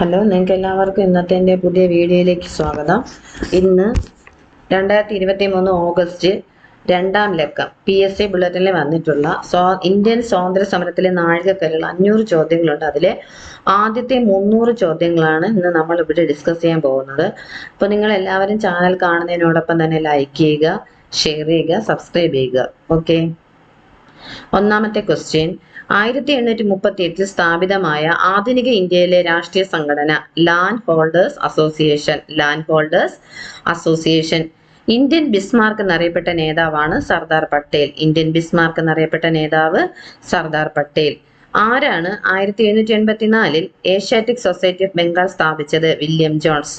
Hello നിങ്ങൾക്ക് എല്ലാവർക്കും ഇന്നത്തെ എന്റെ പുതിയ വീഡിയോയിലേക്ക് സ്വാഗതം. ഇന്ന് രണ്ടായിരത്തി ഇരുപത്തി മൂന്ന് ഓഗസ്റ്റ് രണ്ടാം ലക്കം പി എസ് സി ബുള്ളറ്റിനിൽ വന്നിട്ടുള്ള സ്വാ ഇന്ത്യൻ സ്വാതന്ത്ര്യ സമരത്തിലെ നാഴികക്കല്ലുകൾ അഞ്ഞൂറ് ചോദ്യങ്ങളുണ്ട്. അതിലെ ആദ്യത്തെ മുന്നൂറ് ചോദ്യങ്ങളാണ് ഇന്ന് നമ്മൾ ഇവിടെ ഡിസ്കസ് ചെയ്യാൻ പോകുന്നത്. അപ്പോൾ നിങ്ങൾ എല്ലാവരും ചാനൽ കാണുന്നതിനോടൊപ്പം തന്നെ ലൈക്ക് ചെയ്യുക ഷെയർ ചെയ്യുക സബ്സ്ക്രൈബ് ചെയ്യുക. ഓക്കെ ഒന്നാമത്തെ ക്വസ്റ്റ്യൻ ആയിരത്തി എണ്ണൂറ്റി മുപ്പത്തി എട്ടിൽ സ്ഥാപിതമായ ആധുനിക ഇന്ത്യയിലെ രാഷ്ട്രീയ സംഘടന land holders association land holders association. Indian Bismarck എന്നറിയപ്പെട്ട നേതാവാണ് സർദാർ പട്ടേൽ. ഇന്ത്യൻ ബിസ്മാർക്ക് എന്നറിയപ്പെട്ട നേതാവ് സർദാർ പട്ടേൽ. ആരാണ് ആയിരത്തി എഴുന്നൂറ്റി എൺപത്തിനാലിൽ ഏഷ്യാറ്റിക് സൊസൈറ്റി ഓഫ് ബംഗാൾ സ്ഥാപിച്ചത് വില്യം ജോൺസ്?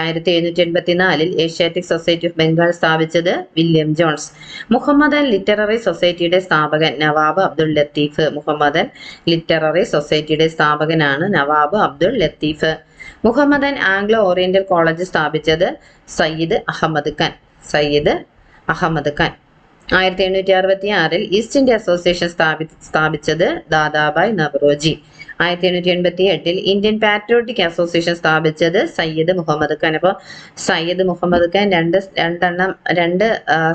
ആയിരത്തി എഴുന്നൂറ്റി എൺപത്തിനാലിൽ ഏഷ്യാറ്റിക് സൊസൈറ്റി ഓഫ് ബംഗാൾ സ്ഥാപിച്ചത് വില്യം ജോൺസ്. മുഹമ്മദൻ ലിറ്റററി സൊസൈറ്റിയുടെ സ്ഥാപകൻ നവാബ് അബ്ദുൾ ലത്തീഫ്. മുഹമ്മദൻ ലിറ്റററി സൊസൈറ്റിയുടെ സ്ഥാപകനാണ് Nawab Abdul Latif. Mohammedan Anglo Oriental College സ്ഥാപിച്ചത് സയ്യിദ് അഹമ്മദ് ഖാൻ. സയ്യിദ് അഹമ്മദ് ഖാൻ. ആയിരത്തി എണ്ണൂറ്റി അറുപത്തി ആറിൽ ഈസ്റ്റ് ഇന്ത്യ അസോസിയേഷൻ സ്ഥാപി സ്ഥാപിച്ചത് ദാദാബായ് നവറോജി. ആയിരത്തി എണ്ണൂറ്റി എൺപത്തി എട്ടിൽ ഇന്ത്യൻ പാട്രിയോട്ടിക് അസോസിയേഷൻ സ്ഥാപിച്ചത് സയ്യിദ് മുഹമ്മദ് ഖാൻ. അപ്പോൾ സയ്യിദ് മുഹമ്മദ് ഖാൻ രണ്ട് രണ്ടെണ്ണം രണ്ട്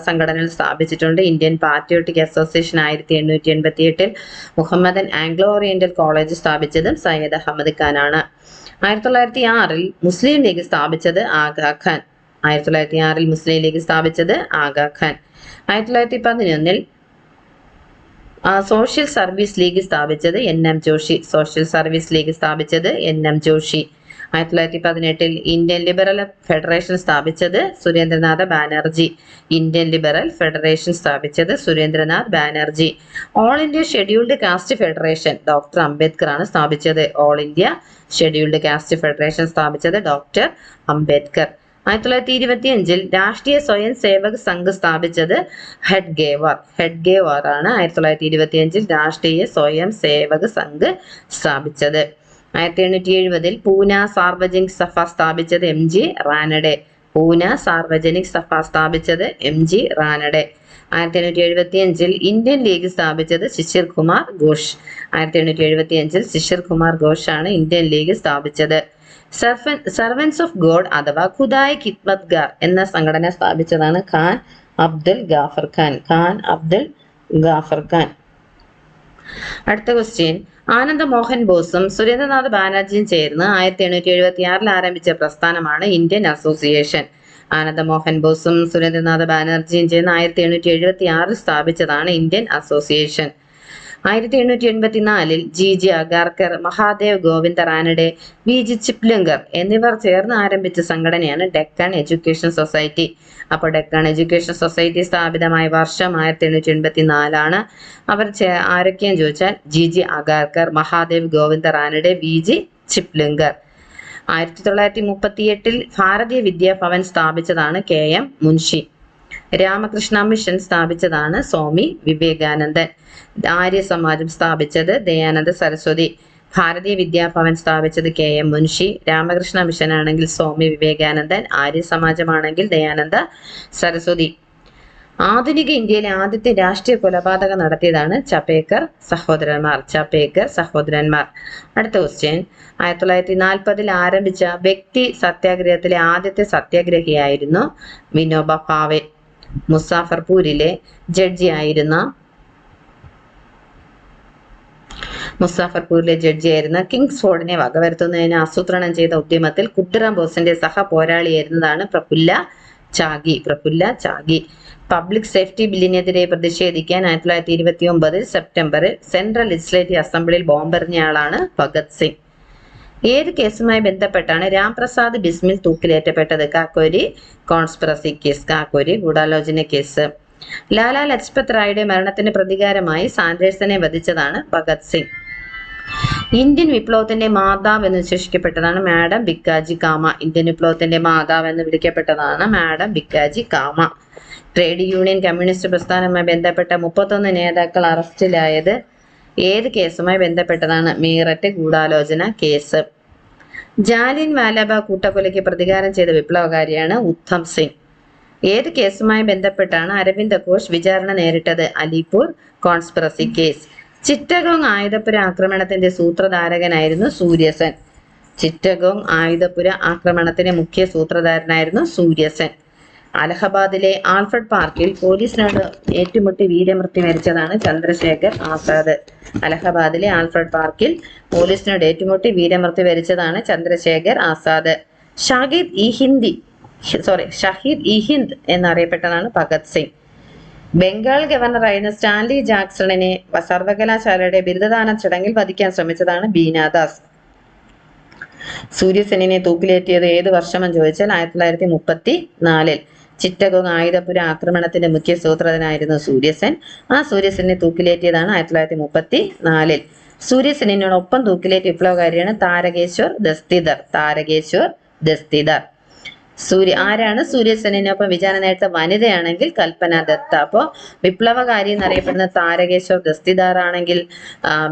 സംഘടനകൾ സ്ഥാപിച്ചിട്ടുണ്ട്. ഇന്ത്യൻ പാട്രിയോട്ടിക് അസോസിയേഷൻ ആയിരത്തി എണ്ണൂറ്റി എൺപത്തി എട്ടിൽ മുഹമ്മദൻ ആംഗ്ലോ ഓറിയന്റൽ കോളേജ് സ്ഥാപിച്ചതും സയ്യിദ് അഹമ്മദ് ഖാൻ ആണ് ആയിരത്തി തൊള്ളായിരത്തി ആറിൽ മുസ്ലിം ലീഗ് സ്ഥാപിച്ചത് ആഗാ ഖാൻ. ആയിരത്തി തൊള്ളായിരത്തി ആറിൽ മുസ്ലിം ലീഗ് സ്ഥാപിച്ചത് ആഗാ ഖാൻ. ആയിരത്തി തൊള്ളായിരത്തി പതിനൊന്നിൽ സോഷ്യൽ സർവീസ് ലീഗ് സ്ഥാപിച്ചത് N M Joshi. Social service league സ്ഥാപിച്ചത് എൻ എം ജോഷി. ആയിരത്തി തൊള്ളായിരത്തി പതിനെട്ടിൽ ഇന്ത്യൻ ലിബറൽ ഫെഡറേഷൻ സ്ഥാപിച്ചത് Surendranath Banerjee. Indian liberal federation സ്ഥാപിച്ചത് Surendranath Banerjee. All India scheduled caste federation doctor Ambedkar ആണ് സ്ഥാപിച്ചത്. All India scheduled caste federation സ്ഥാപിച്ചത് ഡോക്ടർ അംബേദ്കർ. ആയിരത്തി തൊള്ളായിരത്തി ഇരുപത്തി അഞ്ചിൽ രാഷ്ട്രീയ സ്വയം സേവക സംഘ് സ്ഥാപിച്ചത് ഹെഡ് ഹെഡ്ഗേവാർ ഹെഡ് ഗേവാർ ആണ് ആയിരത്തി തൊള്ളായിരത്തി ഇരുപത്തി അഞ്ചിൽ രാഷ്ട്രീയ സ്വയം സേവക സംഘ് സ്ഥാപിച്ചത്. ആയിരത്തി എണ്ണൂറ്റി എഴുപതിൽ പൂന സാർവജനിക് സഭ സ്ഥാപിച്ചത് എം ജി റാനഡെ. പൂന സാർവജനിക് സഭ സ്ഥാപിച്ചത് എം ജി റാനഡെ. ആയിരത്തി എണ്ണൂറ്റി എഴുപത്തി അഞ്ചിൽ ഇന്ത്യൻ ലീഗ് സ്ഥാപിച്ചത് ശിശിർ കുമാർ ഘോഷ്. ആയിരത്തി എണ്ണൂറ്റി എഴുപത്തി അഞ്ചിൽ ശിശിർ കുമാർ ഘോഷാണ് ഇന്ത്യൻ ലീഗ് സ്ഥാപിച്ചത്. സർവൻസ് ഓഫ് ഗോഡ് അഥവാ ഖുദായ് ഖിത്മത്ഗാർ എന്ന സംഘടന സ്ഥാപിച്ചതാണ് ഖാൻ അബ്ദുൽ ഗാഫർ ഖാൻ. ഖാൻ അബ്ദുൽ ഗാഫർ ഖാൻ. അടുത്ത ക്വസ്റ്റ്യൻ ആനന്ദ മോഹൻ ബോസും സുരേന്ദ്രനാഥ് ബാനർജിയും ചേർന്ന് ആയിരത്തി എണ്ണൂറ്റി എഴുപത്തി ആറിൽ ആരംഭിച്ച പ്രസ്ഥാനമാണ് ഇന്ത്യൻ അസോസിയേഷൻ. ആനന്ദ മോഹൻ ബോസും സുരേന്ദ്രനാഥ് ബാനർജിയും ചേർന്ന് ആയിരത്തി എണ്ണൂറ്റി എഴുപത്തി ആറിൽ സ്ഥാപിച്ചതാണ് ഇന്ത്യൻ അസോസിയേഷൻ. ആയിരത്തി എണ്ണൂറ്റി എൺപത്തിനാലിൽ G G Agarkar Mahadev Govind Ranade V G Chiplunkar എന്നിവർ ചേർന്ന് ആരംഭിച്ച സംഘടനയാണ് ഡെക്കൺ എഡ്യൂക്കേഷൻ സൊസൈറ്റി. അപ്പോൾ ഡെക്കൺ എഡ്യൂക്കേഷൻ സൊസൈറ്റി സ്ഥാപിതമായ വർഷം ആയിരത്തി എണ്ണൂറ്റി എൺപത്തി നാലാണ് അവർ ആരൊക്കെയാന്ന് ചോദിച്ചാൽ G G Agarkar Mahadev Govind Ranade V G Chiplunkar. ആയിരത്തി തൊള്ളായിരത്തി മുപ്പത്തി എട്ടിൽ Bharatiya Vidyabhavan സ്ഥാപിച്ചതാണ് K M Munshi. Ramakrishna mission സ്ഥാപിച്ചതാണ് Swami Vivekanandan. Arya സമാജം സ്ഥാപിച്ചത് ദയാനന്ദ സരസ്വതി. ഭാരതീയ വിദ്യാഭവൻ സ്ഥാപിച്ചത് K M Munshi. Ramakrishna mission ആണെങ്കിൽ സ്വാമി വിവേകാനന്ദൻ ആര്യ സമാജമാണെങ്കിൽ ദയാനന്ദ സരസ്വതി. ആധുനിക ഇന്ത്യയിലെ ആദ്യത്തെ രാഷ്ട്രീയ കൊലപാതകം നടത്തിയതാണ് ചപ്പേക്കർ സഹോദരന്മാർ ചപ്പേക്കർ സഹോദരന്മാർ. അടുത്ത ക്വസ്റ്റ്യൻ ആയിരത്തി തൊള്ളായിരത്തി നാൽപ്പതിൽ ആരംഭിച്ച വ്യക്തി സത്യാഗ്രഹത്തിലെ ആദ്യത്തെ സത്യാഗ്രഹിയായിരുന്നു വിനോബ ഭാവെ മുസാഫർപൂരിലെ ജഡ്ജിയായിരുന്ന മുസാഫർപൂരിലെ ജഡ്ജിയായിരുന്ന കിങ്സ്ഫോർഡിനെ വകവരുത്തുന്നതിന് ആസൂത്രണം ചെയ്ത ഉദ്യമത്തിൽ കുട്ടിറാം ബോസിന്റെ സഹ പോരാളിയായിരുന്നതാണ് പ്രഫുല്ല ചാഗി. പ്രഫുല്ല ചാഗി. പബ്ലിക് സേഫ്റ്റി ബില്ലിനെതിരെ പ്രതിഷേധിക്കാൻ ആയിരത്തി തൊള്ളായിരത്തി ഇരുപത്തി ഒമ്പതിൽ സെപ്റ്റംബറിൽ സെൻട്രൽ ലെജിസ്ലേറ്റീവ് അസംബ്ലിയിൽ ബോംബെറിഞ്ഞയാളാണ് ഭഗത് സിംഗ്. ഏത് കേസുമായി ബന്ധപ്പെട്ടാണ് രാംപ്രസാദ് ബിസ്മിൽ തൂക്കിലേറ്റപ്പെട്ടത്? കാക്കോരി കോൺസ്പിറസി കേസ് കാക്കോരി ഗൂഢാലോചന കേസ്. ലാലാ ലജ്പത് റായുടെ മരണത്തിന് പ്രതികാരമായി സാൻഡേഴ്സനെ വധിച്ചതാണ് ഭഗത് സിംഗ്. ഇന്ത്യൻ വിപ്ലവത്തിന്റെ മാതാവ് എന്ന് വിശേഷിക്കപ്പെട്ടതാണ് മാഡം ബിക്കാജി കാമ. ഇന്ത്യൻ വിപ്ലവത്തിന്റെ മാതാവ് എന്ന് വിളിക്കപ്പെട്ടതാണ് madam Bhikaji Cama. Trade union communist പ്രസ്ഥാനവുമായി ബന്ധപ്പെട്ട മുപ്പത്തൊന്ന് നേതാക്കൾ അറസ്റ്റിലായത് ഏത് കേസുമായി ബന്ധപ്പെട്ടതാണ് മീററ്റ് ഗൂഢാലോചന കേസ്? ജാലിൻ വാലാബ കൂട്ടക്കൊലയ്ക്ക് പ്രതികാരം ചെയ്ത വിപ്ലവകാരിയാണ് ഉത്തം സിംഗ്. ഏത് കേസുമായി ബന്ധപ്പെട്ടാണ് അരവിന്ദ് ഘോഷ് വിചാരണ നേരിട്ടത്? Alipore conspiracy case. ചിറ്റഗോങ് ആയുധപ്പുര ആക്രമണത്തിന്റെ സൂത്രധാരകനായിരുന്നു സൂര്യസൻ. ചിറ്റഗോങ് ആയുധപുര ആക്രമണത്തിന്റെ മുഖ്യ സൂത്രധാരനായിരുന്നു സൂര്യസെൻ. അലഹബാദിലെ ആൽഫ്രഡ് പാർക്കിൽ പോലീസിനോട് ഏറ്റുമുട്ടി വീരമൃത്യു വരിച്ചതാണ് ചന്ദ്രശേഖർ ആസാദ്. അലഹബാദിലെ ആൽഫ്രഡ് പാർക്കിൽ പോലീസിനോട് ഏറ്റുമുട്ടി വീരമൃത്യു വരിച്ചതാണ് ചന്ദ്രശേഖർ ആസാദ്. ഷാഹിദ് ഇ ഹിന്ദി സോറി ഷഹീദ് ഇ ഹിന്ദ് എന്നറിയപ്പെട്ടതാണ് ഭഗത് സിംഗ്. ബംഗാൾ ഗവർണറായിരുന്ന സ്റ്റാൻലി ജാക്സണിനെ സർവകലാശാലയുടെ ബിരുദദാന ചടങ്ങിൽ വധിക്കാൻ ശ്രമിച്ചതാണ് ബീനാദാസ് സൂര്യസെനിനെ തൂക്കിലേറ്റിയത് ഏത് വർഷമെന്ന് ചോദിച്ചാൽ ആയിരത്തി തൊള്ളായിരത്തി മുപ്പത്തി നാലിൽ ചിറ്റഗോങ് ആയുധപുര ആക്രമണത്തിന്റെ മുഖ്യ സൂത്രധനായിരുന്നു സൂര്യസെൻ. ആ സൂര്യസെനെ തൂക്കിലേറ്റിയതാണ് ആയിരത്തി തൊള്ളായിരത്തി മുപ്പത്തി നാലിൽ സൂര്യസെനോടൊപ്പം തൂക്കിലേറ്റ വിപ്ലവകാരിയാണ് താരകേശ്വർ ദസ്തിദർ താരകേശ്വർ ദസ്തിദർ സൂര്യ ആരാണ് സൂര്യസെനിനൊപ്പം വിചാരണ നേരത്തെ വനിതയാണെങ്കിൽ കൽപ്പന ദത്ത. അപ്പോ വിപ്ലവകാരി എന്നറിയപ്പെടുന്ന താരകേശ്വർ ദസ്തിദാർ ആണെങ്കിൽ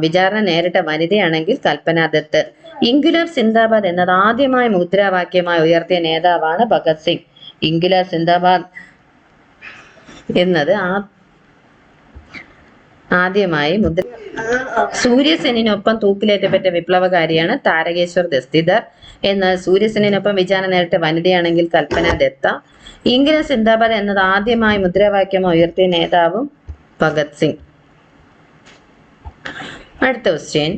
വിചാരണ നേരിട്ട വനിതയാണെങ്കിൽ കൽപ്പന ദത്ത്. ഇംഗുലർ സിന്ദാബാദ് എന്നത് ആദ്യമായി മുദ്രാവാക്യമായി ഉയർത്തിയ നേതാവാണ് ഭഗത് സിംഗ്. ഇൻഗുലാബ് സിന്ദാബാദ് എന്നത് ആ ആദ്യമായി മുദ്ര സൂര്യസെനിനൊപ്പം തൂക്കിലേറ്റപ്പെട്ട വിപ്ലവകാരിയാണ് താരകേശ്വർ ദസ്തിദർ എന്ന സൂര്യസെനിനൊപ്പം വിചാരണ നേരിട്ട വനിതയാണെങ്കിൽ കൽപ്പന ദത്ത. ഇംഗില സിന്ദാബാദ് എന്നത് ആദ്യമായി മുദ്രാവാക്യം ഉയർത്തിയ നേതാവും ഭഗത് സിംഗ്. അടുത്ത ക്വസ്റ്റ്യൻ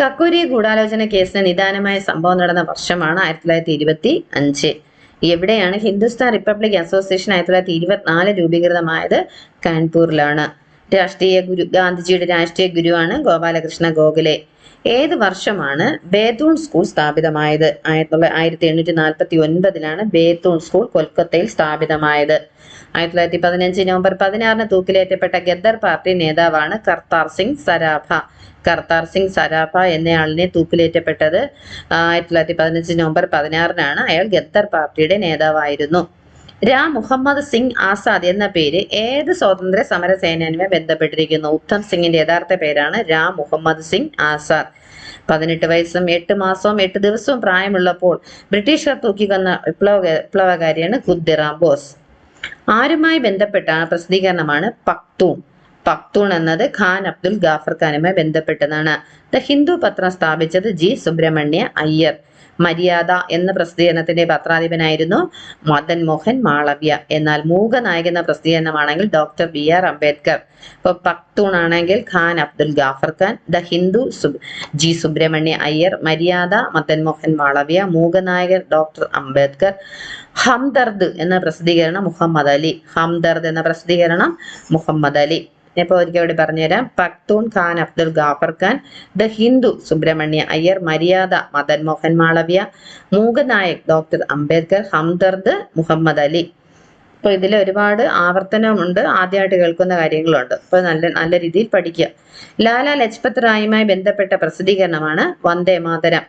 കക്കൂരി ഗൂഢാലോചന കേസിന് നിദാനമായ സംഭവം നടന്ന വർഷമാണ് ആയിരത്തി തൊള്ളായിരത്തി ഇരുപത്തി അഞ്ച്. എവിടെയാണ് ഹിന്ദുസ്ഥാൻ റിപ്പബ്ലിക് അസോസിയേഷൻ ആയിരത്തി തൊള്ളായിരത്തി ഇരുപത്തിനാല് രൂപീകൃതമായത്? കാൺപൂരിലാണ്. രാഷ്ട്രീയ ഗുരു ഗാന്ധിജിയുടെ രാഷ്ട്രീയ ഗുരുവാണ് ഗോപാലകൃഷ്ണ ഗോഖലെ. ഏത് വർഷമാണ് ബേത്തൂൺ സ്കൂൾ സ്ഥാപിതമായത്? ആയിരത്തി തൊള്ളായിരത്തി ആയിരത്തി എണ്ണൂറ്റി നാൽപ്പത്തി ഒൻപതിലാണ് ബേത്തൂൺ സ്കൂൾ കൊൽക്കത്തയിൽ സ്ഥാപിതമായത്. ആയിരത്തി തൊള്ളായിരത്തി പതിനഞ്ച് നവംബർ പതിനാറിന് തൂക്കിലേറ്റപ്പെട്ട ഗദ്ദർ പാർട്ടി നേതാവാണ് കർത്താർ സിംഗ് സരാഭ. കർത്താർ സിംഗ് സരാഭ എന്നയാളിനെ തൂക്കിലേറ്റപ്പെട്ടത് ആയിരത്തി തൊള്ളായിരത്തി പതിനഞ്ച് നവംബർ പതിനാറിനാണ്. അയാൾ ഗദ്ദർ പാർട്ടിയുടെ നേതാവായിരുന്നു. രാം മുഹമ്മദ് സിംഗ് ആസാദ് എന്ന പേര് ഏത് സ്വാതന്ത്ര്യ സമര സേനാനുമായി ബന്ധപ്പെട്ടിരിക്കുന്നു? ഉത്തം സിംഗിന്റെ യഥാർത്ഥ പേരാണ് രാ മുഹമ്മദ് സിംഗ് ആസാദ്. പതിനെട്ട് വയസ്സും എട്ട് മാസവും എട്ട് ദിവസവും പ്രായമുള്ളപ്പോൾ ബ്രിട്ടീഷുകാർ തൂക്കിക്കൊന്ന വിപ്ലവ വിപ്ലവകാരിയാണ് ഖുദ്ദിറാം ബോസ്. ആരുമായി ബന്ധപ്പെട്ട പ്രസിദ്ധീകരണമാണ് പക്തൂൺ പക്തൂൺ എന്നത് ഖാൻ അബ്ദുൽ ഗാഫർ ഖാനുമായി ബന്ധപ്പെട്ടതാണ്. ദ ഹിന്ദു പത്രം സ്ഥാപിച്ചത് ജി സുബ്രഹ്മണ്യ അയ്യർ. മര്യാദ എന്ന പ്രസിദ്ധീകരണത്തിന്റെ പത്രാധിപനായിരുന്നു മദൻ മോഹൻ മാളവ്യ. എന്നാൽ മൂകനായകൻ എന്ന പ്രസിദ്ധീകരണമാണെങ്കിൽ ഡോക്ടർ ബി ആർ അംബേദ്കർ. ഇപ്പൊ പക്തൂൺ ആണെങ്കിൽ ഖാൻ അബ്ദുൽ ഗാഫർ ഖാൻ ദ ഹിന്ദു ജി സുബ്രഹ്മണ്യ അയ്യർ മര്യാദ മദൻ മോഹൻ മാളവ്യ മൂകനായകൻ ഡോക്ടർ അംബേദ്കർ ഹംദർദ് എന്ന പ്രസിദ്ധീകരണം മുഹമ്മദ് അലി. ഹംദർദ് എന്ന പ്രസിദ്ധീകരണം മുഹമ്മദ് അലി. ഇപ്പോൾ ഒരിക്കൽ കൂടി പറഞ്ഞുതരാം. പക്തൂൺ ഖാൻ അബ്ദുൽ ഗാഫർ ഖാൻ ദ ഹിന്ദു സുബ്രഹ്മണ്യ അയ്യർ മര്യാദ മദൻ മോഹൻ മാളവ്യ മൂകനായക് ഡോക്ടർ അംബേദ്കർ ഹംദർദ് മുഹമ്മദ് അലി. അപ്പോൾ ഇതിൽ ഒരുപാട് ആവർത്തനമുണ്ട്. ആദ്യമായിട്ട് കേൾക്കുന്ന കാര്യങ്ങളുണ്ട്. അപ്പോൾ നല്ല നല്ല രീതിയിൽ പഠിക്കുക. ലാല ലജ്പത് റായുമായി ബന്ധപ്പെട്ട പ്രസിദ്ധീകരണമാണ് Vande Mataram.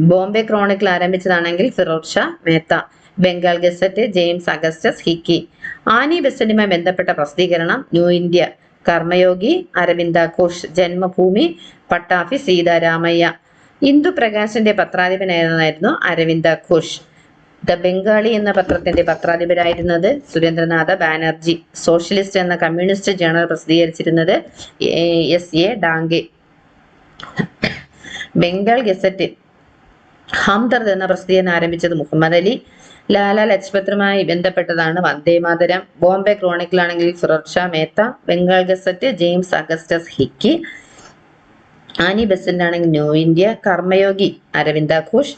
Bombay chronicle ആരംഭിച്ചതാണെങ്കിൽ Firoz Shah Mehta Bengal gazette James Augustus Hicky. Annie ബെസന്റുമായി ബന്ധപ്പെട്ട പ്രസിദ്ധീകരണം ന്യൂ ഇന്ത്യ. കർമ്മയോഗി അരവിന്ദ ഘോഷ് ജന്മഭൂമി പട്ടാഫി സീതാരാമയ്യ. ഇന്ദു പ്രകാശന്റെ പത്രാധിപനായിരുന്നു അരവിന്ദ ഘോഷ് ദ ബംഗാളി എന്ന പത്രത്തിന്റെ പത്രാധിപരായിരുന്നത് സുരേന്ദ്രനാഥ ബാനർജി. സോഷ്യലിസ്റ്റ് എന്ന communist journal പ്രസിദ്ധീകരിച്ചിരുന്നത് S A Dange. Bengal gazette Hamdard എന്ന പ്രസിദ്ധീകരണം ആരംഭിച്ചത് മുഹമ്മദ് അലി. ലാല ലജ്പത്രുമായി ബന്ധപ്പെട്ടതാണ് വന്ദേ മാതരം. ബോംബെ ക്രോണിക്കിൾ ആണെങ്കിൽ സുരക്ഷ Mehta Bengal gazette James Augustus Hicky Annie Besant ആണെങ്കിൽ ന്യൂ ഇന്ത്യ കർമ്മയോഗി അരവിന്ദ ഘോഷ്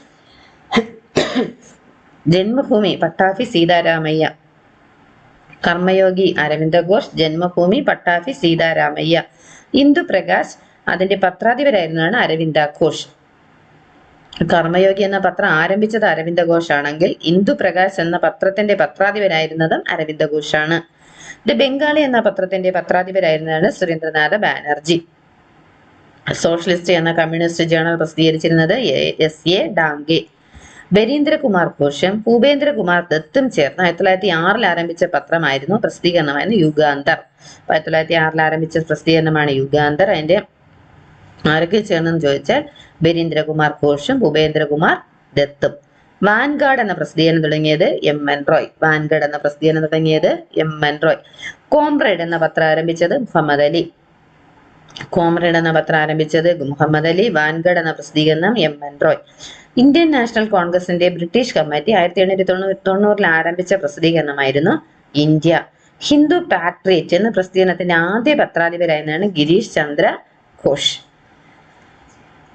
ജന്മഭൂമി പട്ടാഫി സീതാരാമയ്യ കർമ്മയോഗി അരവിന്ദ ഘോഷ് ജന്മഭൂമി പട്ടാഫി സീതാരാമയ്യ. ഇന്ദു പ്രകാശ് അതിന്റെ പത്രാധിപരായിരുന്നാണ് അരവിന്ദ ഘോഷ്. കർമ്മയോഗി എന്ന പത്രം ആരംഭിച്ചത് അരവിന്ദ ഘോഷാണെങ്കിൽ ഇന്ദു പ്രകാശ് എന്ന പത്രത്തിന്റെ പത്രാധിപരായിരുന്നതും അരവിന്ദ ഘോഷാണ്. ദ ബംഗാളി എന്ന പത്രത്തിന്റെ പത്രാധിപരായിരുന്നതാണ് സുരേന്ദ്രനാഥ ബാനർജി. സോഷ്യലിസ്റ്റ് എന്ന കമ്മ്യൂണിസ്റ്റ് ജേണൽ പ്രസിദ്ധീകരിച്ചിരുന്നത് എസ് എ ഡാംഗെ. ബരീന്ദ്രകുമാർ ഘോഷും ഭൂപേന്ദ്രകുമാർ ദത്തും ചേർന്ന് ആയിരത്തി തൊള്ളായിരത്തി ആറിൽ ആരംഭിച്ച പത്രമായിരുന്നു പ്രസിദ്ധീകരണമായിരുന്നു യുഗാന്തർ. ആയിരത്തി തൊള്ളായിരത്തി ആറിൽ ആരംഭിച്ച പ്രസിദ്ധീകരണമാണ് യുഗാന്തർ. അതിന്റെ ആരൊക്കെ ചേർന്നെന്ന് ചോദിച്ചാൽ ബരീന്ദ്രകുമാർ ഘോഷും ഭൂപേന്ദ്രകുമാർ ദത്തും. വാൻഗാർഡ് എന്ന പ്രസിദ്ധീകരണം തുടങ്ങിയത് എം എൻ റോയ്. വാൻഗാർഡ് എന്ന പ്രസിദ്ധീകരണം തുടങ്ങിയത് എം എൻ റോയ്. കോംറേഡ് എന്ന പത്രം ആരംഭിച്ചത് മുഹമ്മദ് അലി. കോംറേഡ് എന്ന പത്രം ആരംഭിച്ചത് മുഹമ്മദ് അലി. വാൻഗാർഡ് എന്ന പ്രസിദ്ധീകരണം M N Roy. Indian national കോൺഗ്രസിന്റെ ബ്രിട്ടീഷ് കമ്മിറ്റി ആയിരത്തി എണ്ണൂറ്റി തൊണ്ണൂറ്റി തൊണ്ണൂറിൽ ആരംഭിച്ച പ്രസിദ്ധീകരണമായിരുന്നു ഇന്ത്യ. ഹിന്ദു പാട്രിയറ്റ് എന്ന പ്രസിദ്ധീകരണത്തിന്റെ ആദ്യ പത്രാധിപരായിരുന്നാണ് ഗിരീഷ് ചന്ദ്ര ഘോഷ്.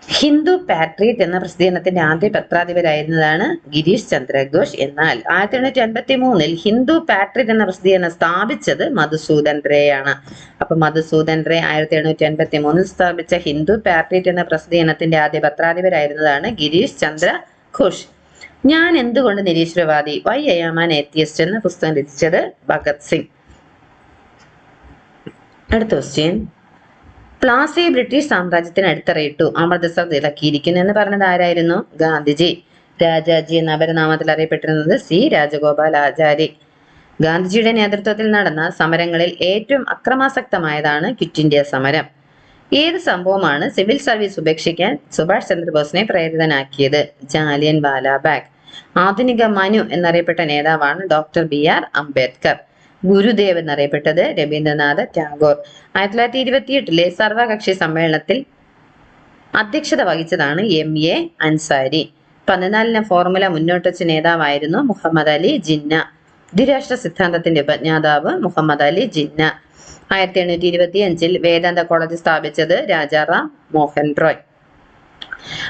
ഹിന്ദു പാട്രിയറ്റ് എന്ന പ്രസിദ്ധീകരണത്തിന്റെ ആദ്യ പത്രാധിപരായിരുന്നതാണ് ഗിരീഷ് ചന്ദ്ര ഘോഷ് എന്നാൽ ആയിരത്തി എണ്ണൂറ്റി അൻപത്തി മൂന്നിൽ ഹിന്ദു പാട്രിയറ്റ് എന്ന പ്രസിദ്ധീകരണം സ്ഥാപിച്ചത് മധുസൂദൻ റേയാണ്. അപ്പൊ മധുസൂദൻ റേ ആയിരത്തി എണ്ണൂറ്റി അൻപത്തി മൂന്നിൽ സ്ഥാപിച്ച ഹിന്ദു പാട്രിയറ്റ് എന്ന പ്രസിദ്ധീകരണത്തിന്റെ ആദ്യ പത്രാധിപരായിരുന്നതാണ് ഗിരീഷ് ചന്ദ്ര ഘോഷ് ഞാൻ എന്തുകൊണ്ട് നിരീശ്വരവാദി? വൈ അയാമാൻ എത്തിയസ്റ്റ് എന്ന പുസ്തകം രചിച്ചത് ഭഗത് സിംഗ്. അടുത്ത ക്വസ്റ്റ്യൻ പ്ലാസി ബ്രിട്ടീഷ് സാമ്രാജ്യത്തിന് അടിത്തറയിട്ടു അമൃതസർ ഇളക്കിയിരിക്കുന്നു എന്ന് പറഞ്ഞത് ആരായിരുന്നു? ഗാന്ധിജി. രാജാജി എന്ന അപരനാമത്തിൽ അറിയപ്പെട്ടിരുന്നത് സി. രാജഗോപാൽ ആചാരി. ഗാന്ധിജിയുടെ നേതൃത്വത്തിൽ നടന്ന സമരങ്ങളിൽ ഏറ്റവും അക്രമാസക്തമായതാണ് ക്വിറ്റ് ഇന്ത്യ സമരം. ഏത് സംഭവമാണ് സിവിൽ സർവീസ് ഉപേക്ഷിക്കാൻ സുഭാഷ് ചന്ദ്രബോസിനെ പ്രേരിതനാക്കിയത്? ജാലിയൻ വാലാബാഗ്. ആധുനിക മനു എന്നറിയപ്പെട്ട നേതാവാണ് doctor B R Ambedkar. Gurudev എന്നറിയപ്പെട്ടത് Rabindranath Tagore. ആയിരത്തി തൊള്ളായിരത്തി ഇരുപത്തിയെട്ടിലെ സർവകക്ഷി സമ്മേളനത്തിൽ അധ്യക്ഷത വഹിച്ചതാണ് എം എ അൻസാരി. പതിനാലിന് ഫോർമുല മുന്നോട്ട് വെച്ച നേതാവായിരുന്നു മുഹമ്മദ് അലി ജിന്ന. ദ്വിരാഷ്ട്ര സിദ്ധാന്തത്തിന്റെ ഉപജ്ഞാതാവ് മുഹമ്മദ് അലി ജിന്ന. ആയിരത്തി എണ്ണൂറ്റി ഇരുപത്തി അഞ്ചിൽ വേദാന്ത കോളേജ് സ്ഥാപിച്ചത് രാജാറാം മോഹൻ റോയ്.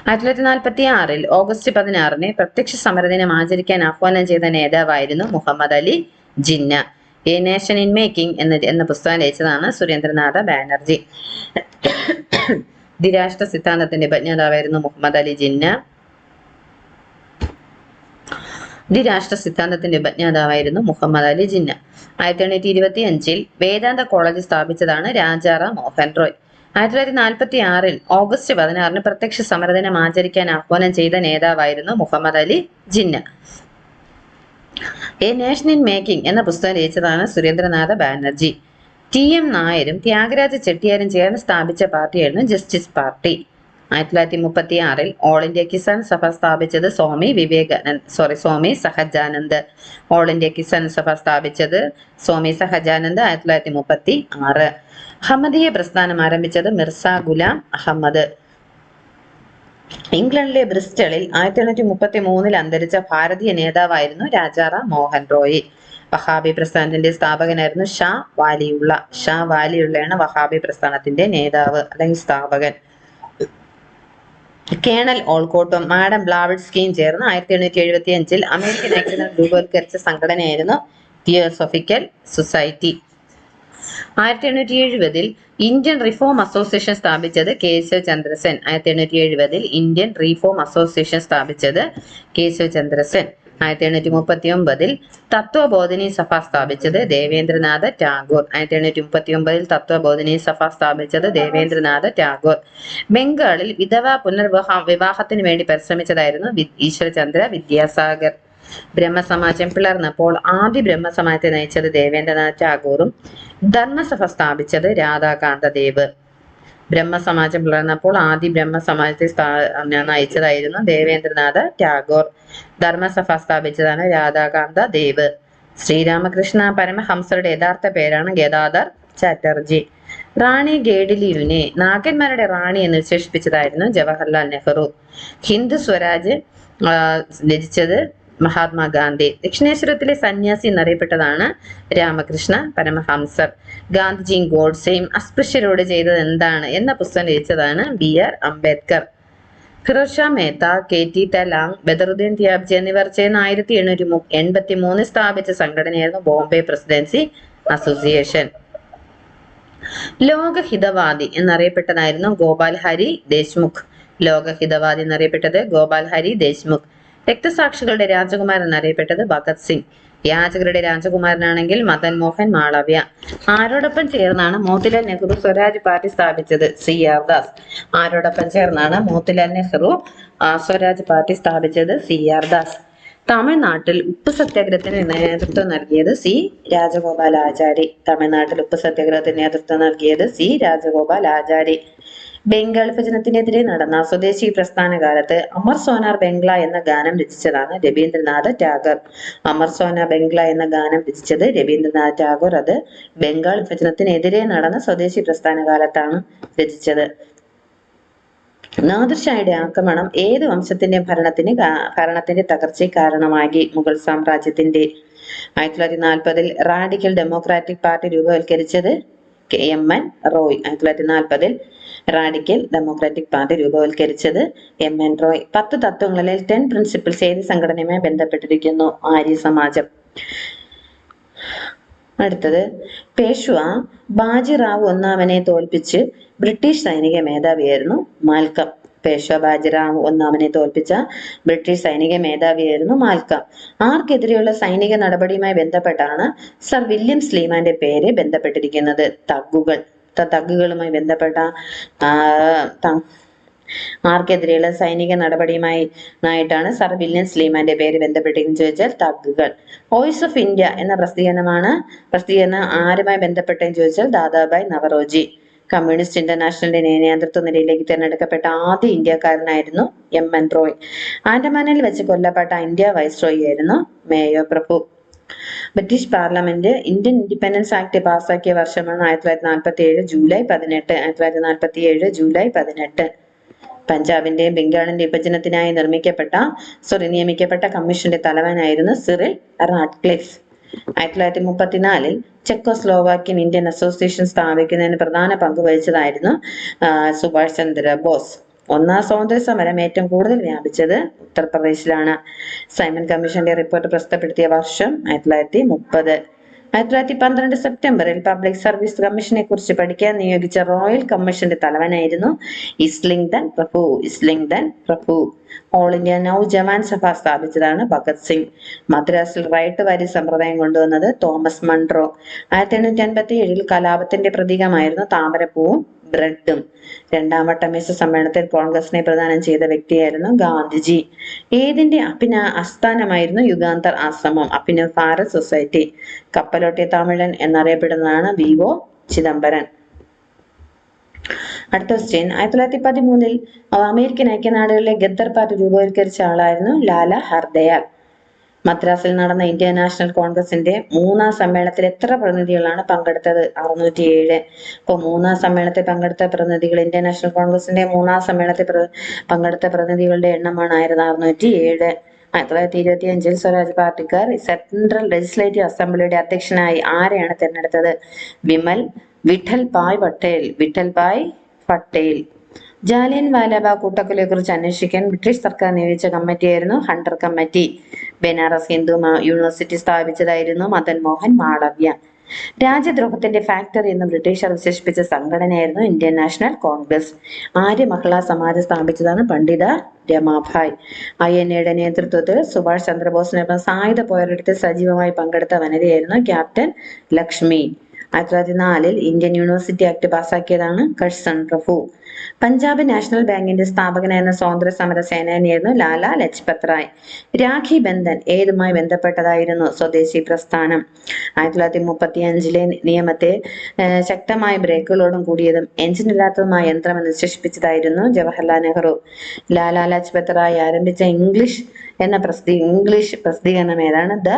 ആയിരത്തി തൊള്ളായിരത്തി നാൽപ്പത്തി ആറിൽ ഓഗസ്റ്റ് പതിനാറിന് പ്രത്യക്ഷ സമരദിനം ആചരിക്കാൻ ആഹ്വാനം ചെയ്ത നേതാവായിരുന്നു Muhammad Ali Jinnah. A nation in making എന്ന എന്ന പുസ്തകം രചിച്ചതാണ് സുരേന്ദ്രനാഥ ബാനർജി. ദ്വിരാഷ്ട്ര സിദ്ധാന്തത്തിന്റെ ഉപജ്ഞാതാവായിരുന്നു മുഹമ്മദ് അലി ജിന്ന. ദ്വിരാഷ്ട്ര സിദ്ധാന്തത്തിന്റെ ഉപജ്ഞാതാവായിരുന്നു മുഹമ്മദ് അലി ജിന്ന. ആയിരത്തി എണ്ണൂറ്റി ഇരുപത്തി അഞ്ചിൽ വേദാന്ത കോളേജ് സ്ഥാപിച്ചതാണ് രാജാറാം മോഹൻ റോയ് ആയിരത്തി തൊള്ളായിരത്തി നാൽപ്പത്തി ആറിൽ ഓഗസ്റ്റ് പതിനാറിന് പ്രത്യക്ഷ സമരദിനം ആചരിക്കാൻ ആഹ്വാനം ചെയ്ത നേതാവായിരുന്നു Muhammad Ali Jinnah. A nation in making എന്ന പുസ്തകം രചിച്ചതാണ് സുരേന്ദ്രനാഥ ബാനർജി. ടി എം നായരും ത്യാഗരാജ ചെട്ടിയാരും ചേർന്ന് സ്ഥാപിച്ച പാർട്ടിയായിരുന്നു ജസ്റ്റിസ് പാർട്ടി. ആയിരത്തി തൊള്ളായിരത്തി മുപ്പത്തി ആറിൽ ഓൾ ഇന്ത്യ കിസാൻ സഭ സ്ഥാപിച്ചത് Swami Vivekanand sorry Swami Sahajanand. All India Kisan Sabha സ്ഥാപിച്ചത് സ്വാമി സഹജാനന്ദ് ആയിരത്തി തൊള്ളായിരത്തി മുപ്പത്തി ആറ് അഹമ്മദീയ പ്രസ്ഥാനം ആരംഭിച്ചത് മിർസ ഗുലാം അഹമ്മദ്. ഇംഗ്ലണ്ടിലെ ബ്രിസ്റ്റളിൽ ആയിരത്തി എണ്ണൂറ്റി മുപ്പത്തി മൂന്നിൽ അന്തരിച്ച ഭാരതീയ നേതാവായിരുന്നു രാജാറാം മോഹൻ റോയ്. വഹാബി പ്രസ്ഥാനത്തിന്റെ സ്ഥാപകനായിരുന്നു ഷാ വാലിയുള്ള. ഷാ വാലിയുള്ളയാണ് വഹാബി പ്രസ്ഥാനത്തിന്റെ നേതാവ് അല്ലെങ്കിൽ സ്ഥാപകൻ. കേണൽ ഓൾക്കോട്ടും മാഡം ബ്ലാവിഡ്സ്കിയും ചേർന്ന് ആയിരത്തി എണ്ണൂറ്റി എഴുപത്തി അഞ്ചിൽ അമേരിക്കൻ ഐക്യനാഥ് രൂപവത്കരിച്ച സംഘടനയായിരുന്നു തിയോസോഫിക്കൽ സൊസൈറ്റി. ആയിരത്തി എണ്ണൂറ്റി എഴുപതിൽ ഇന്ത്യൻ റിഫോം അസോസിയേഷൻ സ്ഥാപിച്ചത് കേശവ് ചന്ദ്രസൻ ആയിരത്തി എണ്ണൂറ്റി എഴുപതിൽ ഇന്ത്യൻ റിഫോം അസോസിയേഷൻ സ്ഥാപിച്ചത് കേശവ് ചന്ദ്രസൻ ആയിരത്തി എണ്ണൂറ്റി മുപ്പത്തി ഒമ്പതിൽ തത്വബോധിനി സഭ സ്ഥാപിച്ചത് ദേവേന്ദ്രനാഥ ടാഗോർ. ആയിരത്തി എണ്ണൂറ്റി മുപ്പത്തി ഒമ്പതിൽ തത്വബോധിനി സഭ സ്ഥാപിച്ചത് ദേവേന്ദ്രനാഥ ടാഗോർ. ബംഗാളിൽ വിധവ പുനർവിവാഹ വിവാഹത്തിന് വേണ്ടി പരിശ്രമിച്ചതായിരുന്നു ഈശ്വരചന്ദ്ര വിദ്യാസാഗർ. ബ്രഹ്മസമാജം പിളർന്നപ്പോൾ ആദ്യ ബ്രഹ്മസമാജത്തെ നയിച്ചത് ദേവേന്ദ്രനാഥ് ടാഗോറും ധർമ്മസഭ സ്ഥാപിച്ചത് രാധാകാന്തദേവ്. ബ്രഹ്മസമാജം പിളർന്നപ്പോൾ ആദ്യ ബ്രഹ്മസമാജത്തെ നയിച്ചതായിരുന്നു ദേവേന്ദ്രനാഥ ടാഗോർ. ധർമ്മസഭ സ്ഥാപിച്ചതാണ് രാധാകാന്ത ദേവ് ശ്രീരാമകൃഷ്ണ പരമഹംസരുടെ യഥാർത്ഥ പേരാണ് ഗദാധർ ചാറ്റർജി. റാണി ഗേഡിലിയുവിനെ നാഗന്മാരുടെ റാണി എന്ന് വിശേഷിപ്പിച്ചതായിരുന്നു ജവഹർലാൽ നെഹ്റു. ഹിന്ദു സ്വരാജ് രചിച്ചത് മഹാത്മാഗാന്ധി. ദക്ഷിണേശ്വരത്തിലെ സന്യാസി എന്നറിയപ്പെട്ടതാണ് രാമകൃഷ്ണ പരമഹംസർ. ഗാന്ധിജിയും ഗോഡ്സെയും അസ്പൃശ്യരോട് ചെയ്തത് എന്താണ് എന്ന പുസ്തകം രചിച്ചതാണ് B R Ambedkar. Pherozeshah Mehta K T Telang Badruddin Tyabji എന്നിവർ ചേർന്ന് ആയിരത്തി എണ്ണൂറ്റി എൺപത്തി മൂന്നിൽ സ്ഥാപിച്ച സംഘടനയായിരുന്നു ബോംബെ പ്രസിഡൻസി അസോസിയേഷൻ. ലോകഹിതവാദി എന്നറിയപ്പെട്ടതായിരുന്നു ഗോപാൽ ഹരി ദേശ്മുഖ്. ലോകഹിതവാദി എന്നറിയപ്പെട്ടത് ഗോപാൽ ഹരി ദേശ്മുഖ്. രക്തസാക്ഷികളുടെ രാജകുമാരൻ എന്നറിയപ്പെട്ടത് ഭഗത് സിംഗ്. യാചകരുടെ രാജകുമാരനാണെങ്കിൽ മദൻ മോഹൻ മാളവ്യ. ആരോടൊപ്പം ചേർന്നാണ് മോത്തിലാൽ നെഹ്റു സ്വരാജ് പാർട്ടി സ്ഥാപിച്ചത് സി ആർ ദാസ്. ആരോടൊപ്പം ചേർന്നാണ് മോത്തിലാൽ നെഹ്റു സ്വരാജ് പാർട്ടി സ്ഥാപിച്ചത് സി ആർ ദാസ്. തമിഴ്നാട്ടിൽ ഉപ്പ് സത്യാഗ്രഹത്തിന് നേതൃത്വം നൽകിയത് സി രാജഗോപാൽ ആചാരി. തമിഴ്നാട്ടിൽ ഉപ്പ് സത്യാഗ്രഹത്തിന് നേതൃത്വം നൽകിയത് സി രാജഗോപാൽ ആചാരി. ബംഗാൾ വിഭജനത്തിനെതിരെ നടന്ന സ്വദേശി പ്രസ്ഥാന കാലത്ത് അമർ സോനാർ ബംഗ്ല എന്ന ഗാനം രചിച്ചതാണ് രവീന്ദ്രനാഥ് ടാഗോർ. അമർ സോന ബംഗ്ല എന്ന ഗാനം രചിച്ചത് രവീന്ദ്രനാഥ് ടാഗോർ. അത് ബംഗാൾ വിഭജനത്തിനെതിരെ നടന്ന സ്വദേശി പ്രസ്ഥാന കാലത്താണ് രചിച്ചത്. നാദിർഷായുടെ ആക്രമണം ഏത് വംശത്തിന്റെ ഭരണത്തിന് ഭരണത്തിന്റെ തകർച്ചയ്ക്ക് കാരണമാക്കി മുഗൾ സാമ്രാജ്യത്തിന്റെ? ആയിരത്തി തൊള്ളായിരത്തി നാൽപ്പതിൽ റാഡിക്കൽ ഡെമോക്രാറ്റിക് പാർട്ടി രൂപവൽക്കരിച്ചത് കെ എം എൻ റോയ്. ആയിരത്തി തൊള്ളായിരത്തി നാൽപ്പതിൽ റാഡിക്കൽ ഡെമോക്രാറ്റിക് പാർട്ടി രൂപവൽക്കരിച്ചത് എം എൻ റോയ്. പത്ത് തത്വങ്ങളിൽ ടെൻ പ്രിൻസിപ്പിൾസ് ഏത് സംഘടനയുമായി ബന്ധപ്പെട്ടിരിക്കുന്നു? ആര്യ സമാജം. അടുത്തത് പേഷ്വ ബാജിറാവു ഒന്നാമനെ തോൽപ്പിച്ച് ബ്രിട്ടീഷ് സൈനിക മേധാവിയായിരുന്നു മാൽക്കം. പേഷ്വ ബാജിറാവു ഒന്നാമനെ തോൽപ്പിച്ച ബ്രിട്ടീഷ് സൈനിക മേധാവിയായിരുന്നു മാൽക്കം. ആർക്കെതിരെയുള്ള സൈനിക നടപടിയുമായി ബന്ധപ്പെട്ടാണ് സർ വില്യം സ്ലീമാന്റെ പേര് ബന്ധപ്പെട്ടിരിക്കുന്നത്? തഗ്ഗുകൾ. തഗ്ഗുകളുമായി ബന്ധപ്പെട്ട ആർക്കെതിരെയുള്ള സൈനിക നടപടിയുമായി ആയിട്ടാണ് സർ വില്യം സ്ലീമാന്റെ പേര് ബന്ധപ്പെട്ടിരിക്കുന്നത്. ചോദിച്ചാൽ തഗ്ഗുകൾ. വോയിസ് ഓഫ് ഇന്ത്യ എന്ന പ്രസിദ്ധീകരണമാണ് പ്രസിദ്ധീകരണം ആരുമായി ബന്ധപ്പെട്ടെന്ന് ചോദിച്ചാൽ ദാദാബായ് നവറോജി. കമ്മ്യൂണിസ്റ്റ് ഇന്റർനാഷണലിന്റെ നേതൃത്വ നിലയിലേക്ക് തിരഞ്ഞെടുക്കപ്പെട്ട ആദ്യ ഇന്ത്യക്കാരനായിരുന്നു എം എൻ റോയ്. ആൻഡമാനിൽ വെച്ച് കൊല്ലപ്പെട്ട ഇന്ത്യ വൈസ്രോയി ആയിരുന്നു മേയോ പ്രഭു. British parliament Indian independence act പാസാക്കിയ വർഷമാണ് ആയിരത്തി തൊള്ളായിരത്തി നാൽപ്പത്തി ഏഴ് ജൂലൈ പതിനെട്ട് ആയിരത്തി തൊള്ളായിരത്തി നാൽപ്പത്തി ഏഴ് ജൂലൈ പതിനെട്ട്. പഞ്ചാബിന്റെയും ബംഗാളിന്റെ വിഭജനത്തിനായി നിർമ്മിക്കപ്പെട്ട സോറി നിയമിക്കപ്പെട്ട കമ്മീഷന്റെ തലവനായിരുന്നു സിറിൽ റാഡ്ക്ലിഫ്. ആയിരത്തി തൊള്ളായിരത്തി മുപ്പത്തിനാലിൽ ചെക്കോസ്ലോവാക്യൻ ഇന്ത്യൻ അസോസിയേഷൻ സ്ഥാപിക്കുന്നതിന് പ്രധാന പങ്ക് വഹിച്ചതായിരുന്നു സുഭാഷ് ചന്ദ്ര ബോസ്. ഒന്നാം സ്വാതന്ത്ര്യ സമരം ഏറ്റവും കൂടുതൽ വ്യാപിച്ചത് ഉത്തർപ്രദേശിലാണ്. സൈമൺ കമ്മീഷന്റെ റിപ്പോർട്ട് പ്രസിദ്ധപ്പെടുത്തിയ വർഷം ആയിരത്തി തൊള്ളായിരത്തി മുപ്പത് ആയിരത്തി തൊള്ളായിരത്തി പന്ത്രണ്ട് സെപ്റ്റംബറിൽ പബ്ലിക് സർവീസ് കമ്മീഷനെ കുറിച്ച് പഠിക്കാൻ നിയോഗിച്ച റോയൽ കമ്മീഷന്റെ തലവനായിരുന്നു ഇസ്ലിംഗ്ടൺ പ്രഭു. ഇസ്ലിംഗ്ദൻ പ്രഭു. All India Naujawan Sabha സ്ഥാപിച്ചതാണ് ഭഗത് സിംഗ്. മദ്രാസിൽ റൈറ്റ് വരി സമ്പ്രദായം കൊണ്ടുവന്നത് തോമസ് മൺട്രോ ആയിരത്തി എണ്ണൂറ്റി അൻപത്തി ഏഴിൽ കലാപത്തിന്റെ പ്രതീകമായിരുന്നു താമരപ്പൂവും ബ്രെഡും. രണ്ടാം വട്ട മേശ സമ്മേളനത്തിൽ കോൺഗ്രസിനെ പ്രദാനം ചെയ്ത വ്യക്തിയായിരുന്നു ഗാന്ധിജി. ഏതിന്റെ അഭിന ആസ്ഥാനമായിരുന്നു യുഗാന്തർ ആശ്രമം അഭിനവ് ഭാരത് സൊസൈറ്റി. കപ്പലോട്ടിയ തമിഴൻ എന്നറിയപ്പെടുന്നതാണ് വി ഒ ചിദംബരൻ അടുത്ത ക്വസ്റ്റ്യൻ ആയിരത്തി തൊള്ളായിരത്തി പതിമൂന്നിൽ അമേരിക്കൻ ഐക്യനാടുകളിലെ ഗദ്ദർ പാർട്ടി രൂപവത്കരിച്ച ആളായിരുന്നു ലാല ഹർദയാൽ. മദ്രാസിൽ നടന്ന ഇന്ത്യൻ നാഷണൽ കോൺഗ്രസിന്റെ മൂന്നാം സമ്മേളനത്തിൽ എത്ര പ്രതിനിധികളാണ് പങ്കെടുത്തത്? അറുന്നൂറ്റി ഏഴ് അപ്പോൾ മൂന്നാം സമ്മേളനത്തിൽ പങ്കെടുത്ത പ്രതിനിധികൾ ഇന്ത്യൻ നാഷണൽ കോൺഗ്രസിന്റെ മൂന്നാം സമ്മേളനത്തിൽ പങ്കെടുത്ത പ്രതിനിധികളുടെ എണ്ണമാണ് ആയിരത്തി അറുന്നൂറ്റി ഏഴ് ആയിരത്തി തൊള്ളായിരത്തി ഇരുപത്തി അഞ്ചിൽ സ്വരാജ് പാർട്ടിക്കാർ സെൻട്രൽ ലെജിസ്ലേറ്റീവ് അസംബ്ലിയുടെ അധ്യക്ഷനായി ആരെയാണ് തിരഞ്ഞെടുത്തത്? വിമൽ വിഠൽ ഭായ് പട്ടേൽ വിഠൽ ഭായ് പട്ടേൽ. ജാലിയൻ വാലാബാഗ് കൂട്ടക്കൊലയെ കുറിച്ച് അന്വേഷിക്കാൻ ബ്രിട്ടീഷ് സർക്കാർ നിയോഗിച്ച കമ്മിറ്റിയായിരുന്നു Hunter committee. Banaras Hindu university സ്ഥാപിച്ചതായിരുന്നു Madan Mohan Malaviya. രാജ്യദ്രോഹത്തിന്റെ ഫാക്ടറി എന്ന് ബ്രിട്ടീഷർ വിശേഷിപ്പിച്ച സംഘടനയായിരുന്നു Indian national Congress. Arya Mahila സമാജം സ്ഥാപിച്ചതാണ് പണ്ഡിത രമാഭായ്. ഐ എൻ എയുടെ നേതൃത്വത്തിൽ സുഭാഷ് ചന്ദ്രബോസിനൊപ്പം സായുധ പോരാട്ടത്തിൽ സജീവമായി പങ്കെടുത്ത വനിതയായിരുന്നു ക്യാപ്റ്റൻ ലക്ഷ്മി. ആയിരത്തി തൊള്ളായിരത്തി നാലിൽ ഇന്ത്യൻ യൂണിവേഴ്സിറ്റി ആക്ട് പാസാക്കിയതാണ് കഴ്സൺ പ്രഭു. പഞ്ചാബ് നാഷണൽ ബാങ്കിന്റെ സ്ഥാപകനായിരുന്ന സ്വാതന്ത്ര്യ സമര സേനാനിയായിരുന്നു ലാല ലജ്പത് റായ് രാഖി ബന്ധൻ ഏതുമായി ബന്ധപ്പെട്ടതായിരുന്നു സ്വദേശി പ്രസ്ഥാനം? ആയിരത്തി തൊള്ളായിരത്തി മുപ്പത്തി അഞ്ചിലെ നിയമത്തെ ശക്തമായ ബ്രേക്കുകളോടും കൂടിയതും എഞ്ചിൻ ഇല്ലാത്തതുമായ യന്ത്രം എന്ന് വിശേഷിപ്പിച്ചതായിരുന്നു ജവഹർലാൽ നെഹ്റു. ലാല ലജ്പത് റായ് ആരംഭിച്ച ഇംഗ്ലീഷ് എന്ന പ്രസിദ്ധീ ഇംഗ്ലീഷ് പ്രസിദ്ധീകരണം ഏതാണ്? The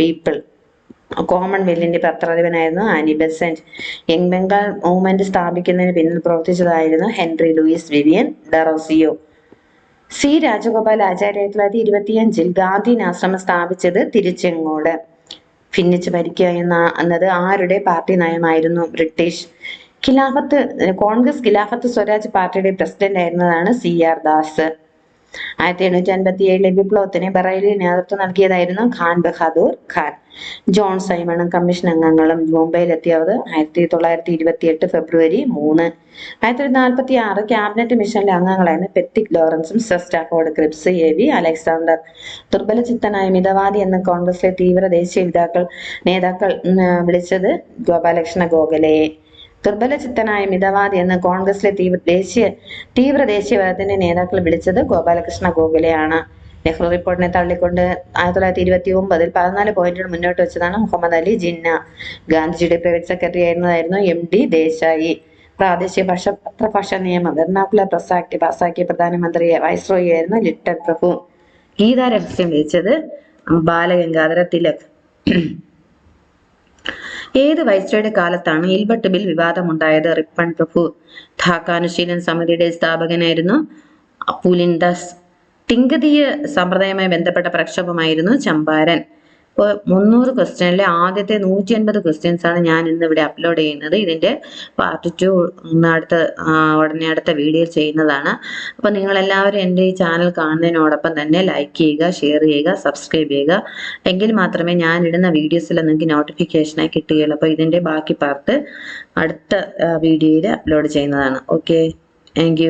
people. കോമൺവെല്ലിന്റെ പത്രാധിപനായിരുന്നു Annie Besant young Bengal movement സ്ഥാപിക്കുന്നതിന് പിന്നിൽ പ്രവർത്തിച്ചതായിരുന്നു Henry Louis Vivian Derozio C Rajagopal Acharya ആയിരത്തി തൊള്ളായിരത്തി ഇരുപത്തിയഞ്ചിൽ ഗാന്ധി ആശ്രമം സ്ഥാപിച്ചത് തിരിച്ചെങ്ങോട്. ഭിന്നിച്ച് ഭരിക്കുക എന്ന എന്നത് ആരുടെ പാർട്ടി നയമായിരുന്നു ബ്രിട്ടീഷ്. ഖിലാഫത്ത് കോൺഗ്രസ് ഖിലാഫത്ത് സ്വരാജ് പാർട്ടിയുടെ പ്രസിഡന്റ് ആയിരുന്നതാണ് സി ആർ ദാസ്. ആയിരത്തി എണ്ണൂറ്റി അൻപത്തി ഏഴിലെ വിപ്ലവത്തിന് ബറേലിയിൽ നേതൃത്വം നൽകിയതായിരുന്നു ഖാൻ ബഹാദൂർ ഖാൻ. ജോൺ സൈമണും കമ്മീഷൻ അംഗങ്ങളും മുംബൈയിലെത്തിയത് ആയിരത്തി തൊള്ളായിരത്തി ഇരുപത്തി എട്ട് ഫെബ്രുവരി മൂന്ന്. ആയിരത്തി തൊള്ളായിരത്തി നാൽപ്പത്തി ആറ് ക്യാബിനറ്റ് മിഷനിലെ അംഗങ്ങളായിരുന്നു Pethick ലോറൻസും sir Stafford Cripps A V Alexander. ദുർബല ചിത്തനായ മിതവാദി എന്ന കോൺഗ്രസിലെ തീവ്ര ദേശീയ നേതാക്കൾ നേതാക്കൾ വിളിച്ചത് ഗോപാലകൃഷ്ണ ഗോഖലയെ. ദുർബല ചിത്തനായ മിതവാദി എന്ന് കോൺഗ്രസിലെ തീവ്ര ദേശീയ തീവ്ര ദേശീയവാദത്തിന്റെ നേതാക്കൾ വിളിച്ചത് ഗോപാലകൃഷ്ണ ഗോഖലെയാണ്. നെഹ്റു റിപ്പോർട്ടിനെ തള്ളിക്കൊണ്ട് ആയിരത്തി തൊള്ളായിരത്തി ഇരുപത്തി ഒമ്പതിൽ പതിനാല് പോയിന്റുകൾ മുന്നോട്ട് വെച്ചതാണ് മുഹമ്മദ് അലി ജിന്ന. ഗാന്ധിജിയുടെ പ്രൈവറ്റ് സെക്രട്ടറി ആയിരുന്നതായിരുന്നു എം ഡി ദേശായി. പ്രാദേശിക ഭാഷ പത്രഭാഷ നിയമം എറണാകുളം പ്രസ് ആക്ട് പാസാക്കിയ പ്രധാനമന്ത്രി വൈസ്രോയി ആയിരുന്നു ലിട്ടൻ പ്രഭു. ഗീതാ രഹസ്യം രചിച്ചത് ബാലഗംഗാധര തിലക്. ഏത് വൈസ്രയുടെ കാലത്താണ് ഇൽബട്ട് ബിൽ വിവാദമുണ്ടായത്? റിപ്പൺ പ്രഭു ധാക്കാനുശീലൻ സമിതിയുടെ സ്ഥാപകനായിരുന്നു പുലിൻദാസ് തിങ്കതീയ സമ്പ്രദായവുമായി ബന്ധപ്പെട്ട പ്രക്ഷോഭമായിരുന്നു ചമ്പാരൻ. ഇപ്പോൾ മുന്നൂറ് ക്വസ്റ്റ്യനിലെ ആദ്യത്തെ നൂറ്റി അൻപത് ക്വസ്റ്റ്യൻസ് ആണ് ഞാൻ ഇന്ന് ഇവിടെ അപ്ലോഡ് ചെയ്യുന്നത് ഇതിന്റെ പാർട്ട് ടു അടുത്ത ഉടനെ അടുത്ത വീഡിയോ ചെയ്യുന്നതാണ്. അപ്പോൾ നിങ്ങളെല്ലാവരും എന്റെ ഈ ചാനൽ കാണുന്നതിനോടൊപ്പം തന്നെ ലൈക്ക് ചെയ്യുക ഷെയർ ചെയ്യുക സബ്സ്ക്രൈബ് ചെയ്യുക. എങ്കിൽ മാത്രമേ ഞാൻ ഇടുന്ന വീഡിയോസിൽ നിങ്ങൾക്ക് നോട്ടിഫിക്കേഷനായി കിട്ടുകയുള്ളൂ. അപ്പോൾ ഇതിന്റെ ബാക്കി പാർട്ട് അടുത്ത വീഡിയോയിൽ അപ്ലോഡ് ചെയ്യുന്നതാണ്. Okay thank